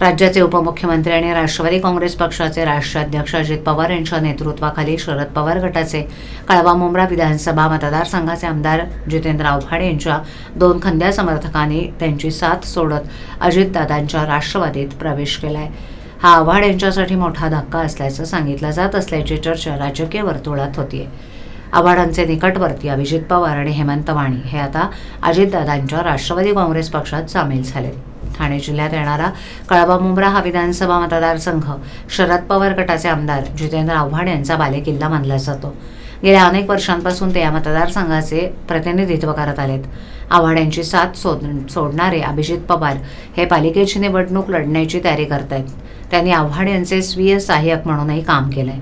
राज्याचे उपमुख्यमंत्री आणि राष्ट्रवादी काँग्रेस पक्षाचे राष्ट्राध्यक्ष अजित पवार यांच्या नेतृत्वाखाली शरद पवार गटाचे कळवा मुंब्रा विधानसभा मतदारसंघाचे आमदार जितेंद्र आव्हाड यांच्या दोन खंद्या समर्थकांनी त्यांची साथ सोडत अजितदादांच्या राष्ट्रवादीत प्रवेश केलाय. हा आव्हाड यांच्यासाठी मोठा धक्का असल्याचं सांगितलं जात असल्याची चर्चा राजकीय वर्तुळात होतीये. आव्हाडांचे निकटवर्ती अभिजित पवार आणि हेमंत वाणी हे आता अजितदादांच्या राष्ट्रवादी काँग्रेस पक्षात सामील झाले ठाणे जिल्ह्यात येणारा कळवा मुंब्रा हा विधानसभा मतदारसंघ शरद पवार गटाचे आमदार जितेंद्र आव्हाड यांचा बालेकिल्ला मानला जातो. गेल्या अनेक वर्षांपासून ते या मतदारसंघाचे प्रतिनिधित्व करत आलेत. आव्हाड यांची साथ सोड सोडणारे अभिजित पवार हे पालिकेची निवडणूक लढण्याची तयारी करत आहेत त्यांनी आव्हाड यांचे स्वीय सहाय्यक म्हणूनही काम केलंय.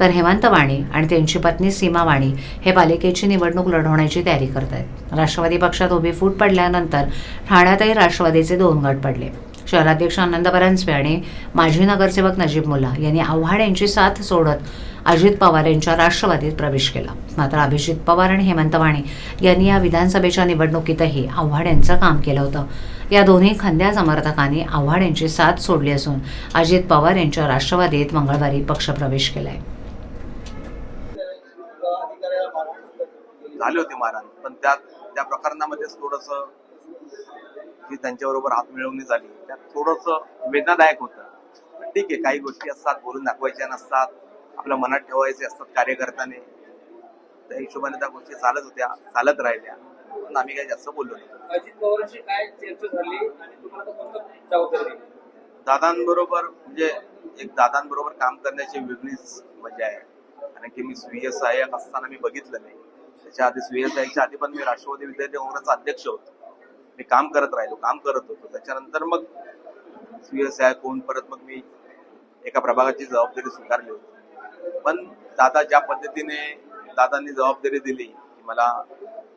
तर हेमंत वाणी आणि त्यांची पत्नी सीमा वाणी हे पालिकेची निवडणूक लढवण्याची तयारी करत आहेत राष्ट्रवादी पक्षात उभी फूट पडल्यानंतर ठाण्यातही राष्ट्रवादीचे दोन गट पडले. शहराध्यक्ष आनंद परांजपे आणि माजी नगरसेवक नजीब मुल्ला यांनी आव्हाड यांची साथ सोडत अजित पवार यांच्या राष्ट्रवादीत प्रवेश केला. मात्र अभिजित पवार आणि हेमंत वाणी यांनी या विधानसभेच्या निवडणुकीतही आव्हाड यांचं काम केलं होतं. या दोन्ही खंद्या समर्थकांनी आव्हाड यांची साथ सोडली असून अजित पवार यांच्या राष्ट्रवादीत मंगळवारी पक्षप्रवेश आहे झाले होते महाराज. पण त्या त्या प्रकरणामध्येच थोडस जी त्यांच्याबरोबर हात मिळवणी झाली त्यात थोडस वेदनादायक होतं. ठीक आहे काही गोष्टी असतात बोलून दाखवायच्या नसतात. आपल्या मनात ठेवायचे असतात कार्यकर्त्याने. त्या हिशोबाने त्या गोष्टी चालत होत्या चालत राहिल्या. पण आम्ही काही जास्त बोललो नाही. अजित पवारांशी काय चर्चा झाली आणि तुम्हाला दादांबरोबर म्हणजे एक दादांबरोबर काम करण्याची वेगळीच मजा आहे. कारण की मी स्वीय सहाय्यक असताना मी बघितलं नाही. त्याच्या आधी स्वीय सहाय्यकच्या आधी पण मी राष्ट्रवादी विद्यार्थी काँग्रेसचा अध्यक्ष होतो. मी काम करत राहिलो काम करत होतो. त्याच्यानंतर मग स्वीय सहाय्यक होऊन परत मग मी एका प्रभागाची जबाबदारी स्वीकारली होती. पण दादा ज्या पद्धतीने दादांनी जबाबदारी दिली की मला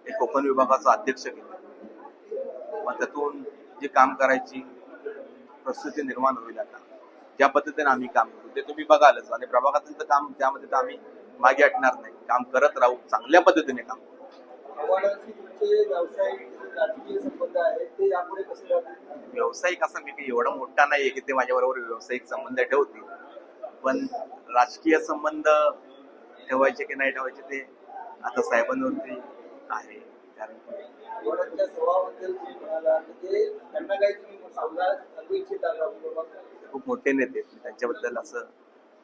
एक कोकण विभागाचा अध्यक्ष केलं मग त्यातून जे काम करायची प्रस्तुती निर्माण होईल आता ज्या पद्धतीने आम्ही काम करतो ते तुम्ही बघालच. आणि प्रभागातील तर काम त्यामध्ये तर आम्ही मागे हटणार नाही. काम करत राहू. चांगल्या पद्धतीने काम. व्यावसायिक असा मी काही एवढा मोठा नाहीये की ते माझ्याबरोबर व्यावसायिक संबंध ठेवतील. पण राजकीय संबंध ठेवायचे की नाही ठेवायचे ते आता साहेबांवरती आहे. कारण त्यांना काही तुम्ही सांगा सांगू इच्छिता का बाबा? खूप मोठे नेते. त्यांच्याबद्दल असं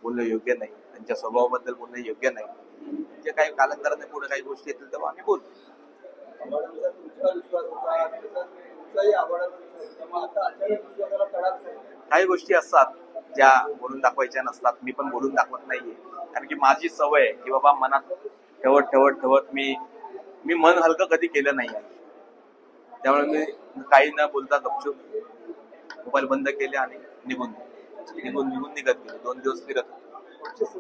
बोलणं योग्य नाही. त्यांच्या स्वभावाबद्दल बोलणं योग्य नाही. जे काही कालांतराने पुढे काही गोष्टी येतील तेव्हा आम्ही बोलू. आव्हाडांचा तुमचा विश्वास होता. तसाच तुमचाही आव्हाडांचा विश्वास होता. मग आता अचानक विश्वासाला तडा कसा आहे? काही गोष्टी असतात ज्या बोलून दाखवायच्या नसतात. मी पण बोलून दाखवत नाहीये. कारण की माझी सवय आहे की बाबा मनात ठेवत ठेवत ठेवत मी मी मन हलकं कधी केलं नाही. आहे त्यामुळे मी काही न बोलता गपचूप मोबाईल बंद केले आणि निघून निघून निघून निघत गेलो दोन दिवस फिरत होतो.